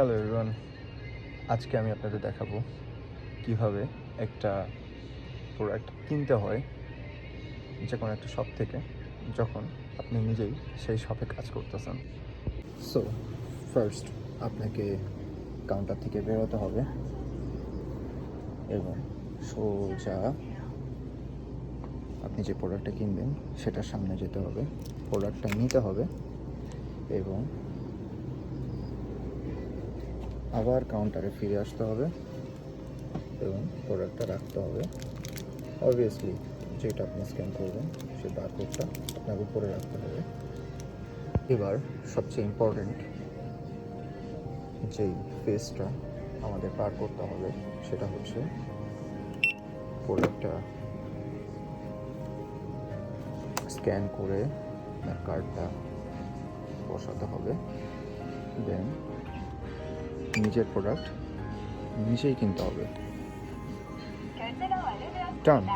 Hello everyone আজকে আমি আপনাদের দেখাবো কীভাবে একটা প্রোডাক্ট কিনতে হয় যে কোনো একটা শপ থেকে যখন আপনি নিজেই সেই শপে কাজ করতেছেন। সো ফার্স্ট আপনাকে কাউন্টার থেকে বেরোতে হবে এবং সোজা আপনি যে প্রোডাক্টটা কিনবেন, সেটার সামনে যেতে হবে প্রোডাক্টটা নিতে হবে এবং আবার কাউন্টারে ফিরে আসতে হবে এবং প্রোডাক্টটা রাখতে হবে। অবভিয়াসলি যেটা আপনি স্ক্যান করবেন সেই বারকোডটা আপনার উপরে রাখতে হবে। এবার সবচেয়ে ইম্পর্ট্যান্ট যেই ফেসটা আমাদের পার করতে হবে, সেটা হচ্ছে প্রোডাক্টটা স্ক্যান করে আপনার কার্ডটা বসাতে হবে। দেন নিজের প্রোডাক্ট নিজেই কিনতে হবে। টার্ন